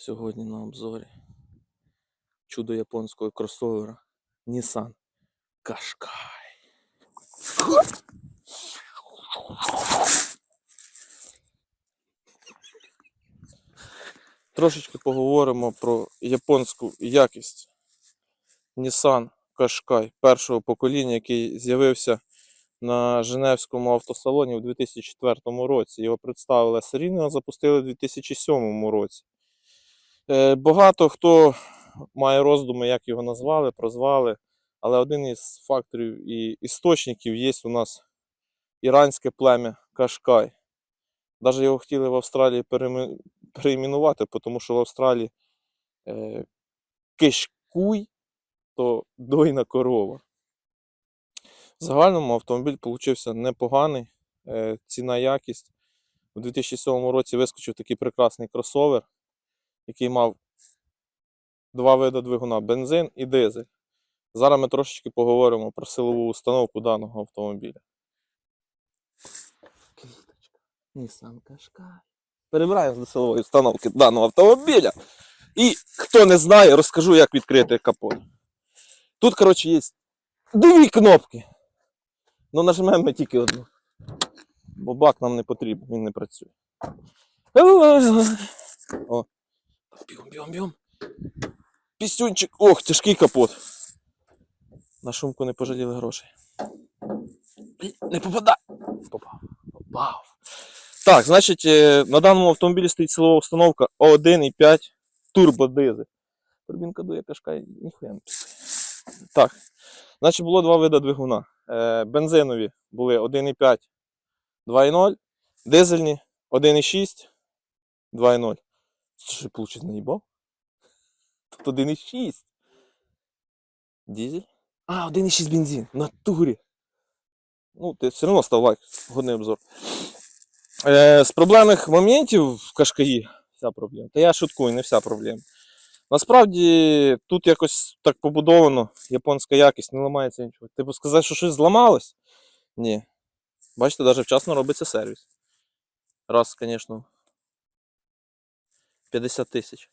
Сьогодні на обзорі чудо японського кросовера Nissan Qashqai. Трошечки поговоримо про японську якість Nissan Qashqai першого покоління, який з'явився на Женевському автосалоні у 2004 році. Його представили серійно, запустили у 2007 році. Е, Багато хто має роздуми, як його назвали, прозвали, але один із факторів і істочників є у нас іранське плем'я Кашкай. Навіть його хотіли в Австралії перейменувати, тому що в Австралії е, кишкуй то дойна корова. В загальному автомобіль получився непоганий. Е, ціна якість. У 2007 році вискочив такий прекрасний кросовер, який мав два види двигуна бензин і дизель. Зараз ми трошечки поговоримо про силову установку даного автомобіля. Квіточка. Nissan Qashqai. Перебираємо до силової установки даного автомобіля. І хто не знає, розкажу, як відкрити капот. Тут, коротше, є дві кнопки. Ну, нажмемо ми тільки одну. Бо бак нам не потрібен, він не працює. О. Бігом, бігом, бігом. Пістюнчик. Ох, тяжкий капот. На шумку не пожаліли грошей. Не попадай. Попав. Попав. Так, значить, е, на даному автомобілі стоїть силова установка 1,5 турбодизель. Турбінка дує кашка, ніхуя не. Так. Значить, було два види двигуна. Е, бензинові були 1,5, 2,0, дизельні 1,6, 2,0. Це що, виходить, наїбав? Тут 1,6. Дизель? А, 1,6 бензин. В натурі. Ну, ти все одно став лайк, годний обзор. Е, з проблемних моментів в Кашкаї вся проблема. Та я шуткую, не вся проблема. Насправді тут якось так побудовано, японська якість, не ламається нічого. Типу сказати, що щось зламалось? Ні. Бачите, навіть вчасно робиться сервіс. Раз, звісно. 50 тисяч.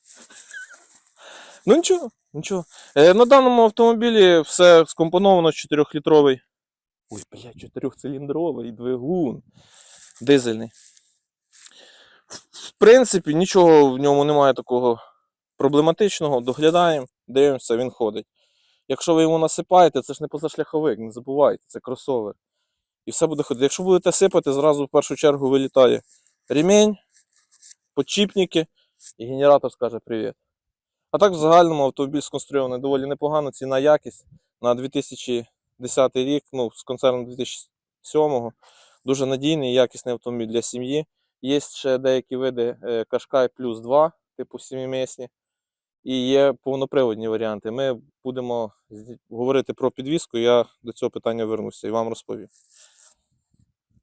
Ну нічого, нічого. Е, на даному автомобілі все скомпоновано 4-літровий. Ой, блядь, 4-циліндровий двигун. Дизельний. В принципі, нічого в ньому немає такого проблематичного. Доглядаємо, дивимося, він ходить. Якщо ви йому насипаєте, це ж не позашляховик, не забувайте, це кросовер. І все буде ходити. Якщо будете сипати, зразу в першу чергу вилітає ремінь, подчіпники і генератор скаже привіт. А так в загальному автомобіль сконструйований доволі непогано, ціна якість на 2010 рік, ну, з концерну 2007 Дуже надійний і якісний автомобіль для сім'ї. Є ще деякі види е, Qashqai плюс 2, типу сімімісні. І є повноприводні варіанти. Ми будемо говорити про підвіску, я до цього питання вернуся і вам розповім.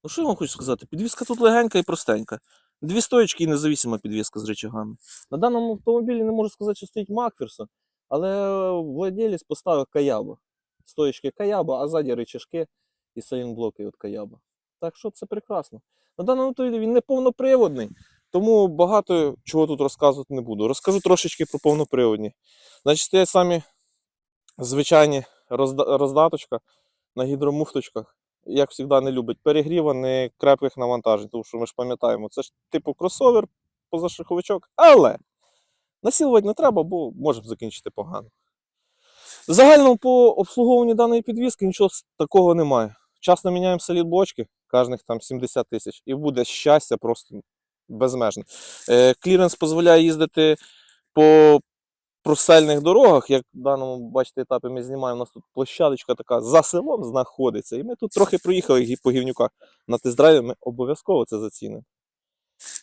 Ну, що я вам хочу сказати? Підвіска тут легенька і простенька. Дві стоечки і независима підвіска з речагами. На даному автомобілі не можу сказати, що стоїть Макферсон, але владелець поставив Каяба. Стоечки Каяба, а ззаді речашки і салінблоки від Каяба. Так що це прекрасно. На даному автомобілі він не повноприводний, тому багато чого тут розказувати не буду. Розкажу трошечки про повноприводні. Значить, стоять самі звичайні розда- роздаточка на гідромуфточках. Як завжди, не любить перегріва, не крепких навантажень, тому що ми ж пам'ятаємо, це ж типу кросовер, позашаховичок, але насілувати не треба, бо можемо закінчити погано. В загальному по обслуговуванню даної підвіски нічого такого немає. Вчасно міняємо солід бочки, кожних там 70 тисяч, і буде щастя просто безмежне. Е, кліренс дозволяє їздити по простельних дорогах, як в даному, бачите, етапі ми знімаємо, у нас тут площадочка така за селом знаходиться. І ми тут трохи проїхали по гівнюках на тест-драйві, ми обов'язково це зацінимо.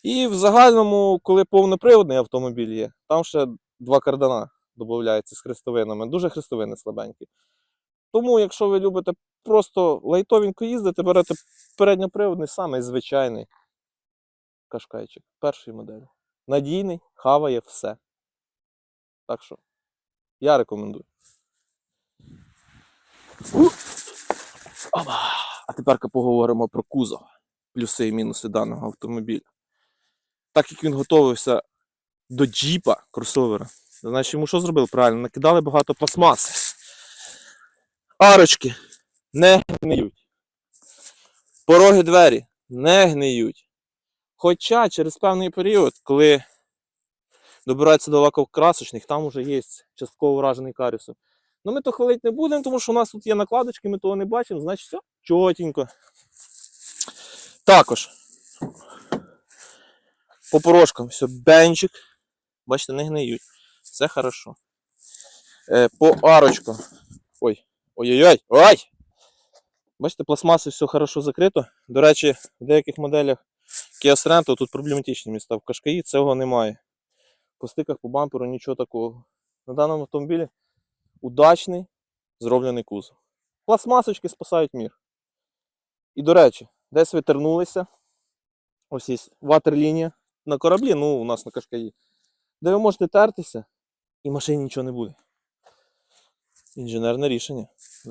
І в загальному, коли повноприводний автомобіль є, там ще два кардана додаються з хрестовинами. Дуже хрестовини слабенькі. Тому, якщо ви любите просто лайтовенько їздити, берете передньоприводний, самий звичайний кашкайчик першої моделі. Надійний, хаває все. Так що я рекомендую. А тепер поговоримо про кузов, плюси і мінуси даного автомобіля. Так як він готовився до джіпа кросовера. Значить, йому що зробили правильно? Накидали багато пластмаси. Арочки не гниють. Пороги двері не гниють. Хоча через певний період, коли добирається до лакокрасочних, там вже є частково вражений карісом. Ну ми то хвалити не будемо, тому що у нас тут є накладочки, ми того не бачимо, значить все, чотенько. Також. По порожкам все, бенчик. Бачите, не гниють. Все хорошо. Е, по арочкам. Ой. Ой-ой-ой! Ой! Бачите, пластмаси все хорошо закрито. До речі, в деяких моделях Kia Sorento тут проблематичні міста. В Кашкаї цього немає. По стиках, по бамперу нічого такого. На даному автомобілі удачний зроблений кузов. Пластмасочки спасають мір. І до речі, десь ви тернулися. Ось є ватерлінія на кораблі, ну у нас на Кашкаї. Де ви можете тертися, і машині нічого не буде. Інженерне рішення.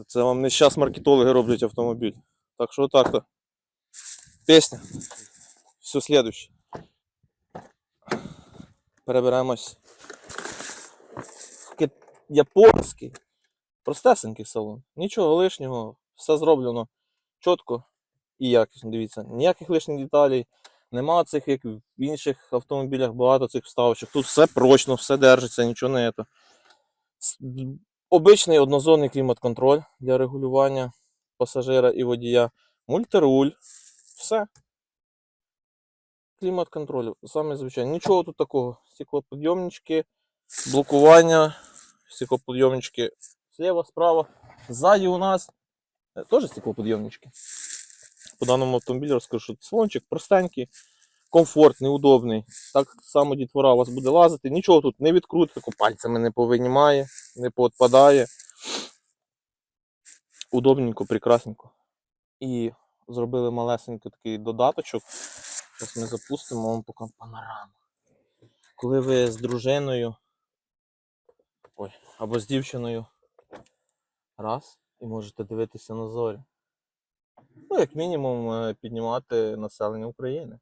Це вам не щас маркетологи роблять автомобіль. Так що отак то. Пісня. Все слідуще. Перебираємось. в Японський. Простесенький салон. Нічого лишнього. Все зроблено чітко і якісно. Дивіться, ніяких лишніх деталей. Нема цих, як в інших автомобілях, багато цих вставочок. Тут все прочно, все держиться, нічого не це. Обичний однозонний клімат-контроль для регулювання пасажира і водія. Мультируль. Все. Клімат-контроль. Саме звичайно. Нічого тут такого. Стеклоподйомнички, блокування, стеклоподйомнички зліва, справа. Ззаді у нас е, теж стеклоподйомнички. По даному автомобілю розкажу, що салончик простенький, комфортний, удобний. Так само дітвора у вас буде лазити. Нічого тут не відкрутити, пальцями не повинімає, не поотпадає. Удобненько, прекрасненько. І зробили малесенький такий додаточок. Зараз ми запустимо вам поки панораму. Коли ви з дружиною ой, або з дівчиною раз і можете дивитися на зорі. Ну, як мінімум, е, піднімати населення України.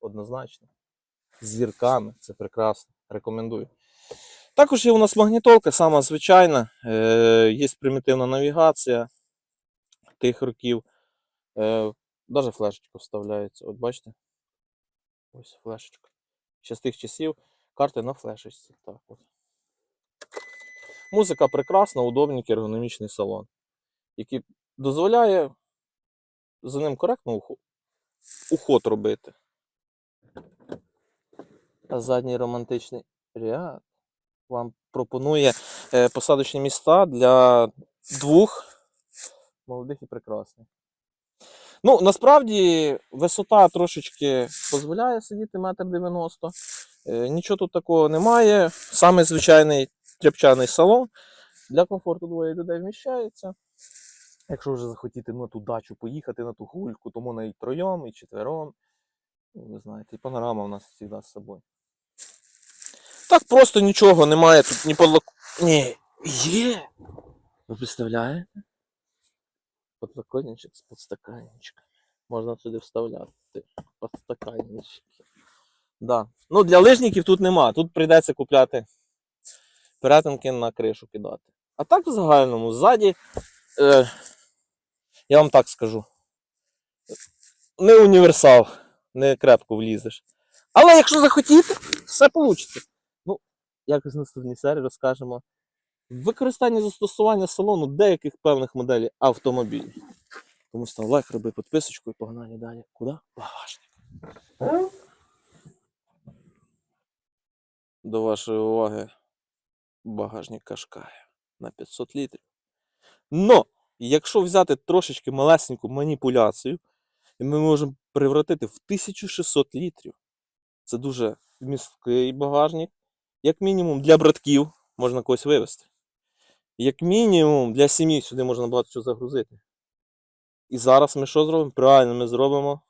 Однозначно. З зірками, це прекрасно. Рекомендую. Також є у нас магнітолка, сама звичайна. Е, є примітивна навігація тих років. Е, Даже флешечка вставляється. От бачите? Ось флешечка. Ще з тих часів карти на флешечці. Так от. Музика прекрасна, удобненький ергономічний салон, який дозволяє за ним коректно уход робити. А задній романтичний ряд вам пропонує е, посадочні міста для двох молодих і прекрасних. Ну, насправді висота трошечки дозволяє сидіти метр дев'яносто. Е, Нічого тут такого немає. Саме звичайний тряпчаний салон. Для комфорту двоє людей вміщається. Якщо вже захотіти на ту дачу поїхати, на ту гульку, то можна і троєм, і четвером. Ну, ви знаєте, і панорама у нас завжди з собою. Так просто нічого немає тут ні подлок... Ні, є. Ви представляєте? Подлокотничок з подстаканничками. Можна сюди вставляти подстаканнички. Да. Ну, для лижників тут нема. Тут прийдеться купляти перетинки на кришу кидати. А так в загальному, ззаді, е, я вам так скажу. Не універсал, не крепко влізеш. Але якщо захотіти, все вийде. Ну, якось наступній серії розкажемо. Використання застосування салону деяких певних моделей автомобілів. Тому став лайк, роби підписочку і погнали далі. Куди? Багажник. До вашої уваги багажник Кашкая на 500 літрів. Но, якщо взяти трошечки малесеньку маніпуляцію, ми можемо превратити в 1600 літрів. Це дуже вмісткий багажник. Як мінімум для братків можна когось вивезти. Як мінімум для сім'ї сюди можна багато чого загрузити. І зараз ми що зробимо? Правильно, ми зробимо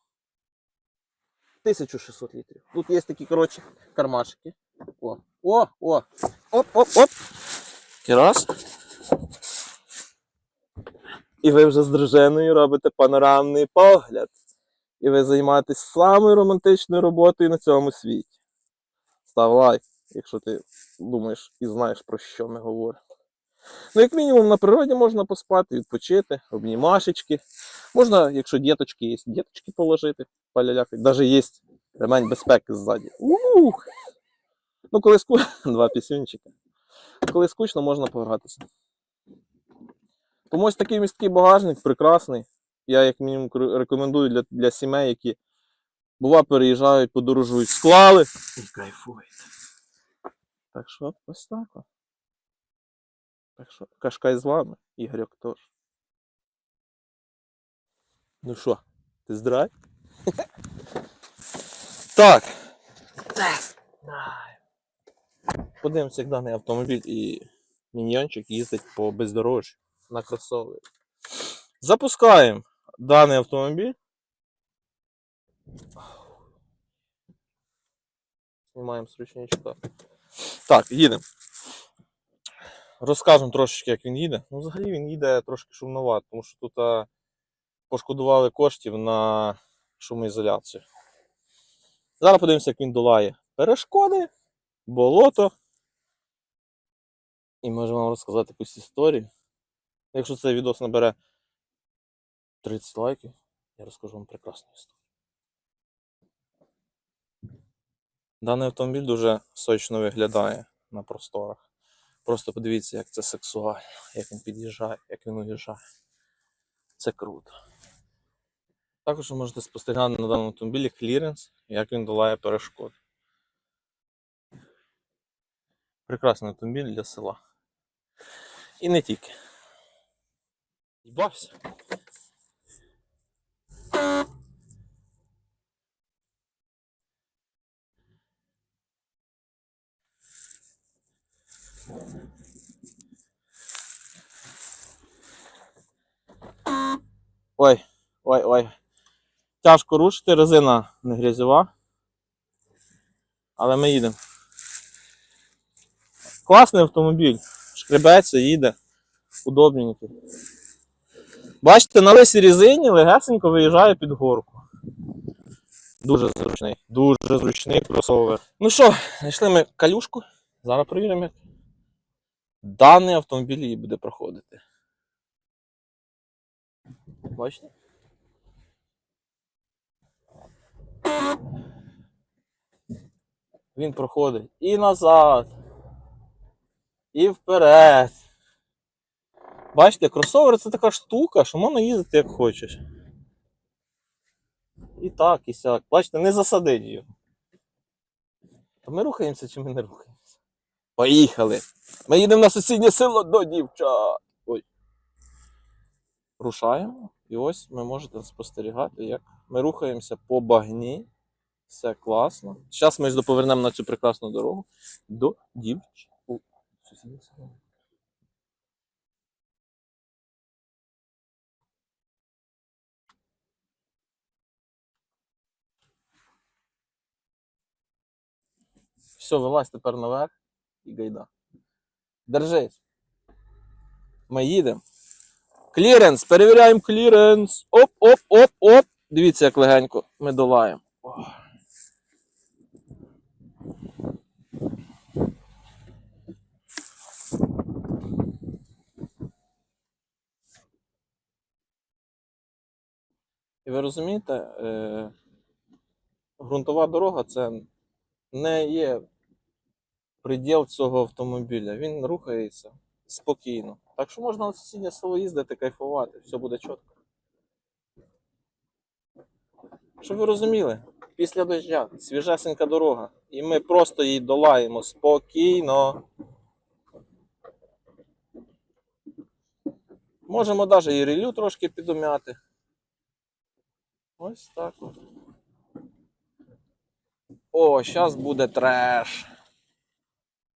1600 літрів. Тут є такі, коротше, кармашки. О, о, о! Оп, оп, оп. І раз. І ви вже з дружиною робите панорамний погляд. І ви займаєтесь самою романтичною роботою на цьому світі. Став лайк, якщо ти думаєш і знаєш, про що ми говоримо. Ну, як мінімум, на природі можна поспати, відпочити, обнімашечки. Можна, якщо діточки є, діточки положити, палялякати. Навіть є ремень безпеки ззаді. Ух! Ну, коли скучно, два пісюнчика. Коли скучно, можна погратися. Тому ось такий місткий багажник прекрасний. Я, як мінімум, рекомендую для, для сімей, які бува переїжджають, подорожують, склали і кайфують. Так що ось так. Так що Кашкай з вами, Ігорьок теж. Ну що, ти здрай? так. Подивимося, як даний автомобіль і міньйончик їздить по бездорожжю на кросовері. Запускаємо даний автомобіль. Знімаємо з. Так, їдемо. Розкажемо трошечки, як він їде. Ну, взагалі він їде трошки шумновато, тому що тут а, пошкодували коштів на шумоізоляцію. Зараз подивимося, як він долає перешкоди, болото. І можу вам розказати якусь історію. Якщо цей відос набере 30 лайків, я розкажу вам прекрасну історію. Даний автомобіль дуже сочно виглядає на просторах. Просто подивіться, як це сексуально, як він під'їжджає, як він уїжджає. Це круто. Також ви можете спостерігати на даному автомобілі кліренс, як він долає перешкоди. Прекрасний автомобіль для села. І не тільки. Їбався. Ой, ой, ой. Тяжко рушити, резина не грязьова. Але ми їдемо. Класний автомобіль. Шкребеться, їде. Удобненький. Бачите, на лисій резині легесенько виїжджає під горку. Дуже зручний, дуже зручний кросовер. Ну що, знайшли ми калюшку. Зараз перевіримо, як даний автомобіль її буде проходити. Бачите? Він проходить і назад, і вперед. Бачите, кросовер це така штука, що можна їздити як хочеш. І так, і сяк. Бачите, не засадить його. А ми рухаємося чи ми не рухаємося? Поїхали! Ми їдемо на сусіднє село до дівчат. Ой. Рушаємо. І ось ви можете спостерігати, як ми рухаємося по багні. Все класно. Зараз ми повернемо на цю прекрасну дорогу до село. Все, вилазь тепер наверх і гайда. Держись. Ми їдемо. Кліренс, перевіряємо кліренс. Оп, оп, оп, оп. Дивіться, як легенько ми долаємо. І ви розумієте, е, ґрунтова дорога це не є приділ цього автомобіля. Він рухається спокійно. Так що можна на сусіднє село їздити, кайфувати, все буде чітко. Щоб ви розуміли, після дождя свіжесенька дорога. І ми просто її долаємо спокійно. Можемо навіть і релю трошки підумяти. Ось так от. О, зараз буде треш.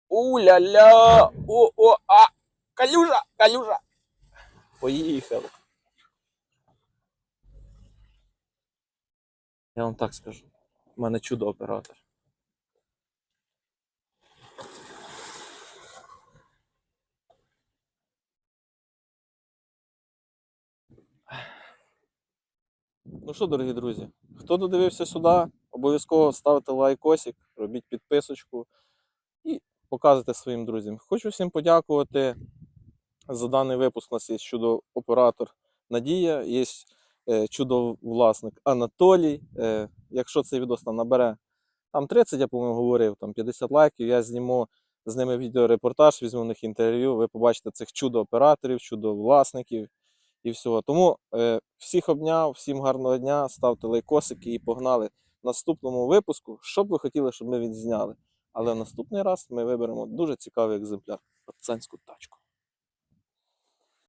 У-ля-ля! О-о, а! Калюжа! Калюжа! Поїхали. Я вам так скажу. У мене чудо оператор. Ну що, дорогі друзі, хто додивився сюди, обов'язково ставте лайкосик, робіть підписочку і показуйте своїм друзям. Хочу всім подякувати за даний випуск. У нас є чудо-оператор Надія, є е, чудо-власник Анатолій. Е, якщо цей відос там набере там 30, я по-моєму говорив, там 50 лайків, я зніму з ними відеорепортаж, візьму в них інтерв'ю. Ви побачите цих чудо-операторів, чудо-власників і всього. Тому е, всіх обняв, всім гарного дня, ставте лайкосики і погнали в наступному випуску. Що б ви хотіли, щоб ми відзняли? Але в наступний раз ми виберемо дуже цікавий екземпляр пацанську тачку.